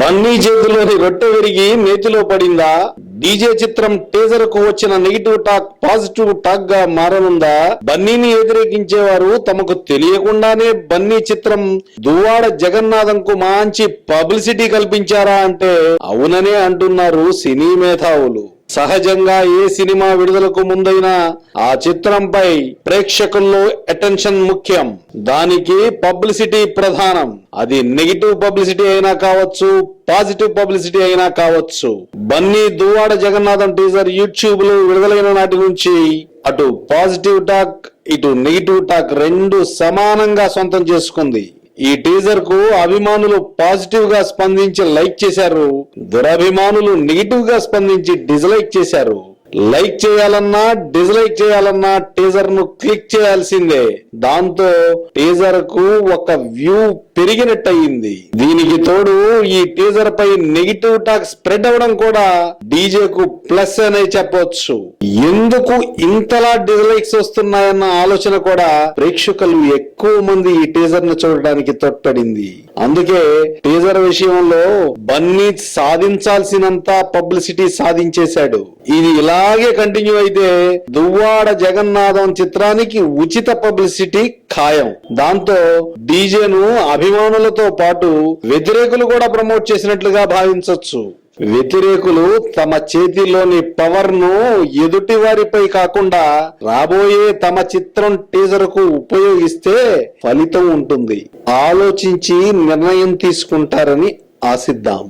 బన్నీ చేతిలోని రొట్టె విరిగి నేతిలో పడిందా? డీజే చిత్రం టీజర్కు వచ్చిన నెగిటివ్ టాక్ పాజిటివ్ టాక్గా మారనుందా? బన్నీని వ్యతిరేకించేవారు తమకు తెలియకుండానే బన్నీ చిత్రం దువ్వాడ జగన్నాథం కు మంచి పబ్లిసిటీ కల్పించారా అంటే అవుననే అంటున్నారు సినీ మేధావులు. సహజంగా ఏ సినిమా విడుదలకు ముందైనా ఆ చిత్రంపై ప్రేక్షకుల్లో అటెన్షన్ ముఖ్యం. దానికి పబ్లిసిటీ ప్రధానం. అది నెగిటివ్ పబ్లిసిటీ అయినా కావచ్చు పాజిటివ్ పబ్లిసిటీ అయినా కావచ్చు. బన్నీ దువ్వాడ జగన్నాథం టీజర్ యూట్యూబ్లో విడుదలైన నాటి నుంచి అటు పాజిటివ్ టాక్ ఇటు నెగిటివ్ టాక్ రెండు సమానంగా సొంతం చేసుకుంది. ఈ టీజర్కు అభిమానులు పాజిటివ్గా స్పందించి లైక్ చేశారు. దురభిమానులు నెగిటివ్గా స్పందించి డిస్లైక్ చేశారు. లైక్ చేయాలన్నా డిస్లైక్ చేయాలన్నా టీజర్ను క్లిక్ చేయాల్సిందే. దాంతో టీజర్కు ఒక వ్యూ పెరిగినట్టయింది. దీనికి తోడు ఈ టీజర్ పై నెగిటివ్ టాక్ స్ప్రెడ్ అవడం కూడా డీజే కు ప్లస్ అనే చెప్పొచ్చు. ఎందుకు ఇంతలా డిస్లైక్స్ వస్తున్నాయన్న ఆలోచన కూడా ప్రేక్షకులు ఎక్కువ మంది ఈ టీజర్ను చూడడానికి తోడ్పడింది. అందుకే టీజర్ విషయంలో బన్నీ సాధించాల్సినంత పబ్లిసిటీ సాధించేశాడు. ఇది ఇలా ఇలాగే కంటిన్యూ అయితే దువ్వాడ జగన్నాథం చిత్రానికి ఉచిత పబ్లిసిటీ ఖాయం. దాంతో డీజేను అభిమానులతో పాటు వ్యతిరేకులు కూడా ప్రమోట్ చేసినట్లుగా భావించవచ్చు వ్యతిరేకులు తమ చేతిలోని పవర్ను ఎదుటి వారిపై కాకుండా రాబోయే తమ చిత్రం టీజర్కు ఉపయోగిస్తే ఫలితం ఉంటుంది. ఆలోచించి నిర్ణయం తీసుకుంటారని ఆశిద్దాం.